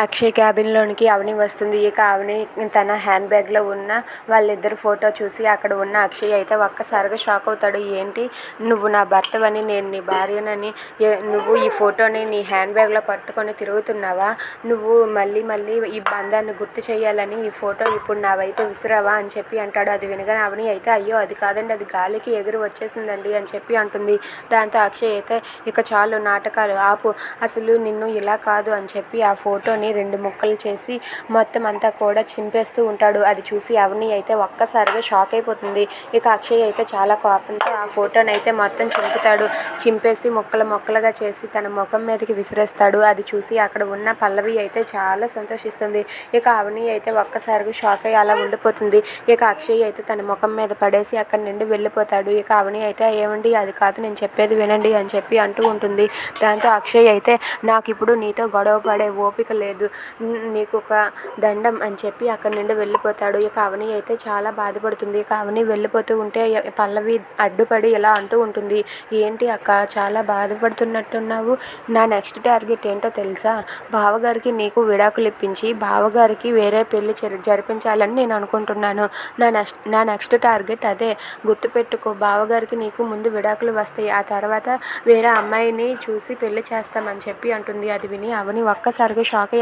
అక్షయ్ క్యాబిన్లోనికి అవని వస్తుంది. ఇక అవని తన హ్యాండ్ బ్యాగ్లో ఉన్న వాళ్ళిద్దరు ఫోటో చూసి అక్కడ ఉన్న అక్షయ్ అయితే ఒక్కసారిగా షాక్ అవుతాడు. ఏంటి? నువ్వు నా భర్తవని నేను నీ భార్యనని నువ్వు ఈ ఫోటోని నీ హ్యాండ్ బ్యాగ్లో పట్టుకొని తిరుగుతున్నావా? నువ్వు మళ్ళీ మళ్ళీ ఈ బంధాన్ని గుర్తు చేయాలని ఈ ఫోటో ఇప్పుడు నా వైపు విసిరావా అని చెప్పి అంటాడు. అది వినగానే అవని అయితే అయ్యో అది కాదండి అది గాలికి ఎగిరి వచ్చేసిందండి అని చెప్పి అంటుంది. దాంతో అక్షయ్ అయితే ఇక చాలు నాటకాలు ఆపు అసలు నిన్ను ఇలా కాదు అని చెప్పి ఆ ఫోటోని రెండు ముక్కలు చేసి మొత్తం అంతా కూడా చింపేస్తూ ఉంటాడు. అది చూసి అవని అయితే ఒక్కసారిగా షాక్ అయిపోతుంది. ఇక అక్షయ్ అయితే చాలా కోపంతో ఆ ఫోటోని అయితే మొత్తం చింపుతాడు. చింపేసి ముక్కలు ముక్కలుగా చేసి తన ముఖం మీదకి విసిరేస్తాడు. అది చూసి అక్కడ ఉన్న పల్లవి అయితే చాలా సంతోషిస్తుంది. ఇక అవని అయితే ఒక్కసారిగా షాక్ అయ్యి అలా ఉండిపోతుంది. ఇక అక్షయ్ అయితే తన ముఖం మీద పడేసి అక్కడి నుండి వెళ్ళిపోతాడు. ఇక అవని అయితే ఏమండి అది కాదు నేను చెప్పేది వినండి అని చెప్పి అంటూ ఉంటుంది. దాంతో అక్షయ్ అయితే నాకు ఇప్పుడు నీతో గొడవ పడే ఓపిక లేదు. లేదు. నీకు ఒక దండం అని చెప్పి అక్కడి నుండి వెళ్ళిపోతాడు. ఇక అవని అయితే చాలా బాధపడుతుంది. ఇక అవని వెళ్ళిపోతూ ఉంటే పల్లవి అడ్డుపడి ఇలా అంటూ ఉంటుంది. ఏంటి అక్క చాలా బాధపడుతున్నట్టున్నావు? నా నెక్స్ట్ టార్గెట్ ఏంటో తెలుసా? బావగారికి నీకు విడాకులు ఇప్పించి బావగారికి వేరే పెళ్ళి జరిపించాలని నేను అనుకుంటున్నాను. నా నెక్స్ట్ నా నెక్స్ట్ టార్గెట్ అదే. గుర్తుపెట్టుకో బావగారికి నీకు ముందు విడాకులు వస్తాయి. ఆ తర్వాత వేరే అమ్మాయిని చూసి పెళ్ళి చేస్తామని చెప్పి అంటుంది. అది విని అవని ఒక్కసారిగా షాక్ అయ్యి